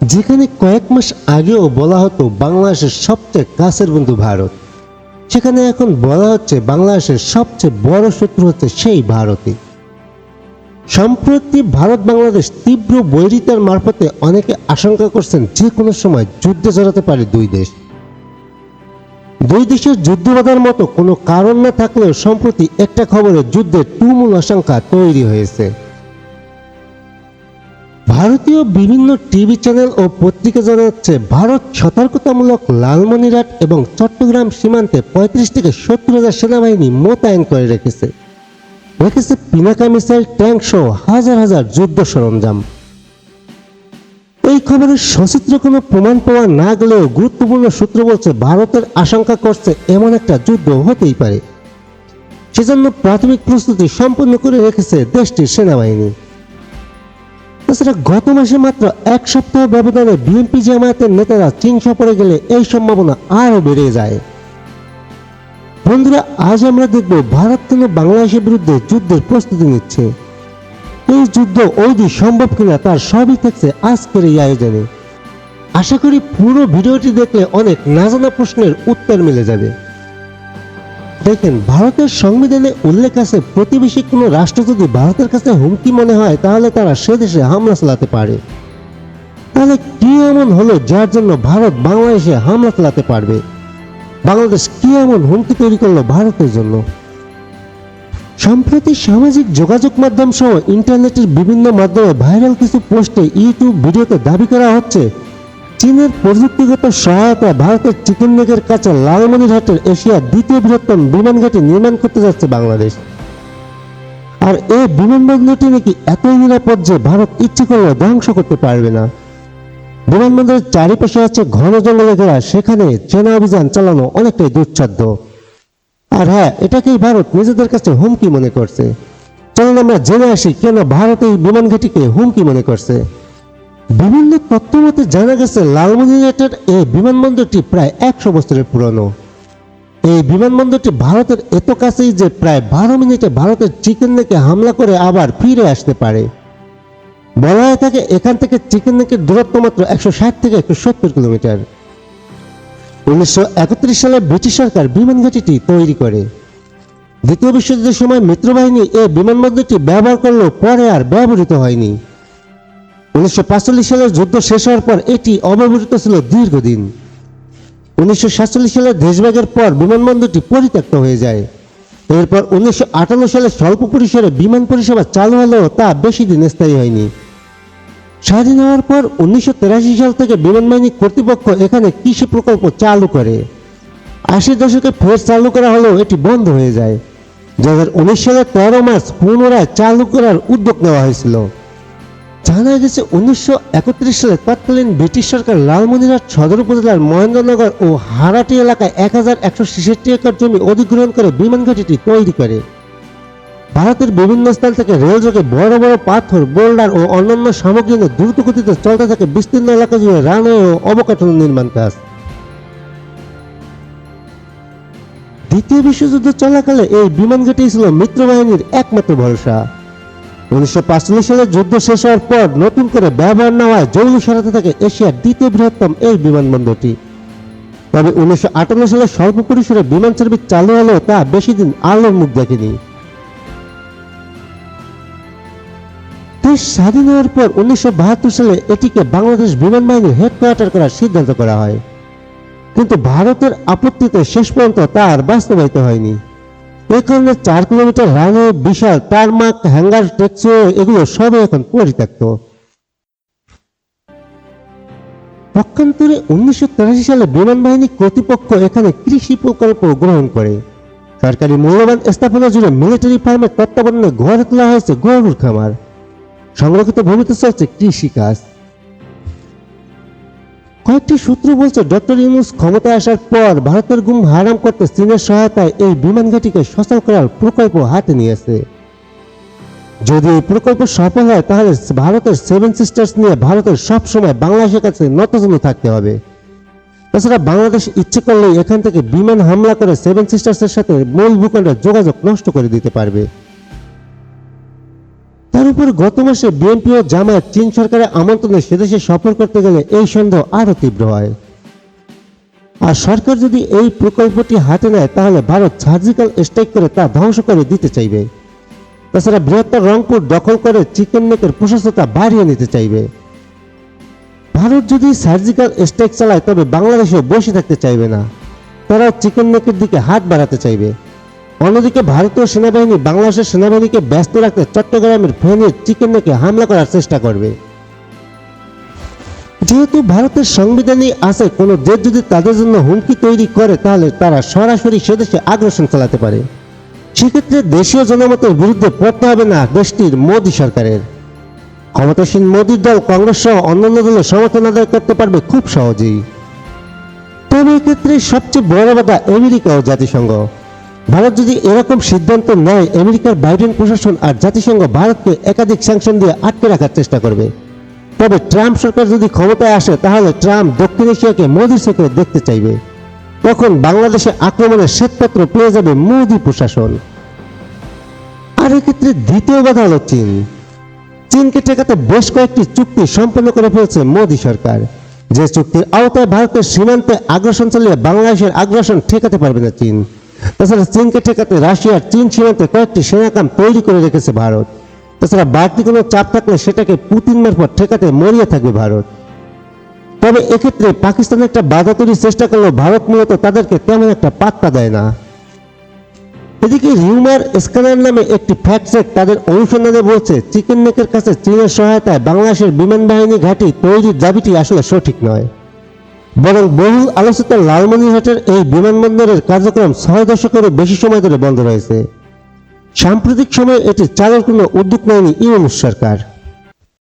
যেখানে কয়েক মাস আগেও বলা হতো বাংলাদেশের সবচেয়ে কাছের বন্ধু ভারত। সেখানে এখন বলা হচ্ছে বাংলাদেশের সবচেয়ে বড় শত্রু হচ্ছে সেই ভারতই। সম্প্রতি ভারত বাংলাদেশ তীব্র বৈরিতার মারফতে অনেকে আশঙ্কা করছেন যে কোনো সময় যুদ্ধে জড়াতে পারে দুই দেশ। দুই দেশের যুদ্ধ বাঁধার মতো কোনো কারণ না থাকলেও সম্প্রতি একটা খবরে যুদ্ধের তুমুল আশঙ্কা তৈরি হয়েছে। ভারতীয় বিভিন্ন টিভি চ্যানেল ও পত্রিকা জানাচ্ছে, ভারত সতর্কতামূলক লালমনিরহাট এবং চট্টগ্রাম সীমান্তে পঁয়ত্রিশ থেকে সত্তর হাজার সেনাবাহিনী মোতায়েন করে রেখেছে। রেখেছে পিনাকা মিসাইল, ট্যাঙ্ক সহ হাজার হাজার যুদ্ধ সরঞ্জাম। এই খবরের সচিত্র কোনো প্রমাণ পাওয়া না গেলেও গুরুত্বপূর্ণ সূত্র বলছে, ভারতের আশঙ্কা করছে এমন একটা যুদ্ধ হতেই পারে। সেজন্য প্রাথমিক প্রস্তুতি সম্পন্ন করে রেখেছে দেশটির সেনাবাহিনী। তাছাড়া গত মাসে মাত্র এক সপ্তাহ ব্যবধানে বিএনপি জামায়াতের নেতারা চীন সফরে গেলে এই সম্ভাবনা আরও বেড়ে যায়। বন্ধুরা, আজ আমরা দেখব ভারত কেন বাংলাদেশের বিরুদ্ধে যুদ্ধের প্রস্তুতি নিচ্ছে। এই যুদ্ধ ওইদি সম্ভব কিনা তার সবই থাকছে আজকের এই আয়োজনে। আশা করি পুরো ভিডিওটি দেখলে অনেক না জানা প্রশ্নের উত্তর মিলে যাবে। দেখেন, ভারতের সংবিধানে উল্লেখ আছে, প্রতিবেশী কোনো রাষ্ট্র যদি ভারতের কাছে হুমকি মনে হয়, তাহলে তারা সে দেশে হামলা চালাতে পারে। তাহলে কি এমন হলো যার জন্য ভারত বাংলাদেশে হামলা চালাতে পারবে? বাংলাদেশ কি এমন হুমকি তৈরি করল ভারতের জন্য? সম্প্রতি সামাজিক যোগাযোগ মাধ্যম সহ ইন্টারনেটের বিভিন্ন মাধ্যমে ভাইরাল কিছু পোস্টে ইউটিউব ভিডিওতে দাবি করা হচ্ছে চীনের প্রযুক্তিগত সহায়তা ভারতের চিকেন নেকের কাছে লালমনিরহাটের এশিয়ার দ্বিতীয় বৃহত্তম বিমান ঘাঁটি নির্মাণ করতে যাচ্ছে বাংলাদেশ। আর এই বিমানবন্দরটি নাকি এতই নিরাপদ যে ভারত ইচ্ছে করলে ধ্বংস করতে পারবে না। বিমানবন্দরের চারিপাশে আছে ঘন জঙ্গলে ঘেরা, সেখানে সেনা অভিযান চালানো অনেকটাই দুঃসাধ্য। আর হ্যাঁ এটাকেই ভারত নিজেদের কাছে হুমকি মনে করছে। চলুন আমরা জেনে আসি কেন ভারত এই বিমান ঘাঁটিকে হুমকি মনে করছে। বিভিন্ন জানা গেছে লালমনিরহাটের এই বিমানবন্দরটি প্রায় একশো বছরের পুরনো। এই বিমানবন্দরটি ভারতের এত কাছেই যে প্রায় বারো মিনিটে ভারতের চিকেন নেকে হামলা করে আবার ফিরে আসতে পারে। বলা হয়ে থাকে এখান থেকে চিকেন নেকের দূরত্ব মাত্র একশো ষাট থেকে একশো সত্তর কিলোমিটার। উনিশশো একত্রিশ সালে ব্রিটিশ সরকার বিমান ঘাঁটিটি তৈরি করে। দ্বিতীয় বিশ্বযুদ্ধের সময় মিত্রবাহিনী এই বিমানবন্দরটি ব্যবহার করলেও পরে আর ব্যবহৃত হয়নি। উনিশশো সালের যুদ্ধ শেষ হওয়ার পর এটি অব্যবহৃত ছিল দীর্ঘদিন। উনিশশো সালের দেশভাগের পর বিমানবন্দরটি পরিত্যক্ত হয়ে যায়। এরপর উনিশশো আটান্ন সালে স্বল্প পরিসরে বিমান পরিষেবা চালু হলেও তা বেশি দিন স্থায়ী হয়নি। স্বাধীন হওয়ার পর উনিশশো তিরাশি সাল থেকে বিমান বাহিনী কর্তৃপক্ষ এখানে কৃষি প্রকল্প চালু করে। আশির দশকে ফের চালু করা হলেও এটি বন্ধ হয়ে যায়। দু হাজার উনিশ সালের তেরো মার্চ পুনরায় চালু করার উদ্যোগ নেওয়া হয়েছিল। জানা গেছে উনিশশো একত্রিশ সালে তৎকালীন ব্রিটিশ সরকার লালমনিরহাট সদর উপজেলার মহেন্দ্রনগর ও হারাটি এলাকায় এক হাজার একশো ছেষট্টি একর জমি অধিগ্রহণ করে বিমান ঘাঁটিটি তৈরি করে। ভারতের বিভিন্ন স্থান থেকে রেলযোগে বড় বড় পাথর, বোল্ডার ও অন্যান্য সামগ্রী নিয়ে দ্রুত গতিতে চলতে থাকে বিস্তীর্ণ এলাকা জুড়ে রানওয়ে ও অবকাঠামো নির্মাণ কাজ। দ্বিতীয় বিশ্বযুদ্ধ চলাকালে এই বিমান ঘাঁটি ছিল মিত্রবাহিনীর একমাত্র ভরসা। উনিশশো সালে যুদ্ধ শেষ হওয়ার পর নতুন করে ব্যবহার নেওয়ায় জঙ্গি সরাতে থাকে এশিয়ার দ্বিতীয় বৃহত্তম এই বিমানবন্দরটি। তবে উনিশশো আটান্ন সালে স্বল্প পরিসরে বিমান সার্ভিস চালু হলেও তা বেশি দিন আলোর মুখ দেখেনি। দেশ স্বাধীন হওয়ার পর উনিশশো বাহাত্তর সালে এটিকে বাংলাদেশ বিমান বাহিনীর হেডকোয়ার্টার করার সিদ্ধান্ত করা হয়। কিন্তু ভারতের আপত্তিতে শেষ পর্যন্ত তা আর বাস্তবায়িত হয়নি। কারণে চার কিলোমিটার রানওয়ে বিশাল টারমাক হ্যাঙ্গার ট্যাক্সিও এগুলো সবই এখন পরিত্যক্ত। পক্ষান্তরে উনিশশো সালে বিমান বাহিনী কর্তৃপক্ষ এখানে কৃষি প্রকল্প গ্রহণ করে। সরকারি মূল্যবান স্থাপনা জুড়ে মিলিটারি ফার্মের তত্ত্বাবধানে গড়ে তোলা হয়েছে গরুর খামার। সংরক্ষিত ভূমিতে চলছে কৃষি কাজ কয়েকটি সূত্র বলছে ডক্টর ইউনুস ক্ষমতায় আসার পর ভারতের গুম হারাম করতে চীনের সহায়তায় এই বিমান ঘাঁটিকে সচল করার প্রকল্প হাতে নিয়েছে। যদি এই প্রকল্প সফল হয়, তাহলে ভারতের সেভেন সিস্টার্স নিয়ে ভারতের সব সময় বাংলাদেশের কাছে নতজনু থাকতে হবে। তাছাড়া বাংলাদেশ ইচ্ছে করলে এখান থেকে বিমান হামলা করে সেভেন সিস্টার্সের সাথে মূল ভূখণ্ডের যোগাযোগ নষ্ট করে দিতে পারবে। তার উপর গত মাসে বিএনপি ও জামায়াত চীন সরকারের আমন্ত্রণে সেদেশে সফর করতে গেলে এই সন্দেহ আরও তীব্র হয়। আর সরকার যদি এই প্রকল্পটি হাতে নেয়, তাহলে ভারত সার্জিক্যাল স্ট্রাইক করে তা ধ্বংস করে দিতে চাইবে। তাছাড়া বৃহত্তর রংপুর দখল করে চিকেন নেকের প্রশস্ততা বাড়িয়ে নিতে চাইবে। ভারত যদি সার্জিক্যাল স্ট্রাইক চালায়, তবে বাংলাদেশেও বসে থাকতে চাইবে না। তারাও চিকেন নেকের দিকে হাত বাড়াতে চাইবে। অন্যদিকে ভারতীয় সেনাবাহিনী বাংলাদেশের সেনাবাহিনীকে ব্যস্ত রাখতে চট্টগ্রামের ফেনীর চিকেন নেকে হামলা করার চেষ্টা করবে। যেহেতু ভারতের সংবিধানই আছে কোনো দেশ যদি তাদের জন্য হুমকি তৈরি করে, তাহলে তারা সরাসরি সেদেশে আগ্রাসন চালাতে পারে। সেক্ষেত্রে দেশীয় জনমতের বিরুদ্ধে পড়তে হবে না দেশটির মোদী সরকারের। ক্ষমতাসীন মোদীর দল কংগ্রেস সহ অন্যান্য দলের সমর্থন আদায় করতে পারবে খুব সহজেই। তবে এক্ষেত্রে সবচেয়ে বড় বাধা আমেরিকা ও জাতিসংঘ। ভারত যদি এরকম সিদ্ধান্ত নেয়, আমেরিকার বাইডেন প্রশাসন আর জাতিসংঘ ভারতকে একাধিক স্যাংশন দিয়ে আটকে রাখার চেষ্টা করবে। তবে ট্রাম্প সরকার যদি ক্ষমতায় আসে, তাহলে ট্রাম্প দক্ষিণ এশিয়াকে মোদীর চোখে দেখতে চাইবে। তখন বাংলাদেশে আক্রমণের শ্বেতপত্র পেয়ে যাবে মোদী প্রশাসন। আর এক্ষেত্রে দ্বিতীয় বাধা হল চীন। চীনকে ঠেকাতে বেশ কয়েকটি চুক্তি সম্পন্ন করে ফেলছে মোদী সরকার। যে চুক্তির আওতায় ভারতের সীমান্তে আগ্রাসন চালিয়ে বাংলাদেশের আগ্রাসন ঠেকাতে পারবে না চীন। তাছাড়া চীনকে ঠেকাতে রাশিয়ার চীন সীমান্তে কয়েকটি সেনা ক্যাম্প তৈরি করে রেখেছে ভারত। তাছাড়া বাড়তি কোনো চাপ থাকলে সেটাকে পুতিন মারফত ঠেকাতে মরিয়া থাকবে ভারত। তবে এক্ষেত্রে পাকিস্তান একটা বাধা তৈরির চেষ্টা করলেও ভারত মূলত তাদেরকে তেমন একটা পাত্তা দেয় না। এদিকে রিউমার স্ক্যানার নামে একটি ফ্যাক্ট চেক তাদের অনুসন্ধানে বলছে, চিকেন নেকের কাছে চীনের সহায়তায় বাংলাদেশের বিমান বাহিনী ঘাঁটি তৈরির দাবিটি আসলে সঠিক নয়। বরং বহু আলোচিত লালমনিরহাটের এই বিমানবন্দরের কার্যক্রম ছয় দশকেরও বেশি সময় ধরে বন্ধ রয়েছে। সাম্প্রতিক সময়ে এটি চালের কোনো উদ্যোগ নেয়নি ইউনুস সরকার।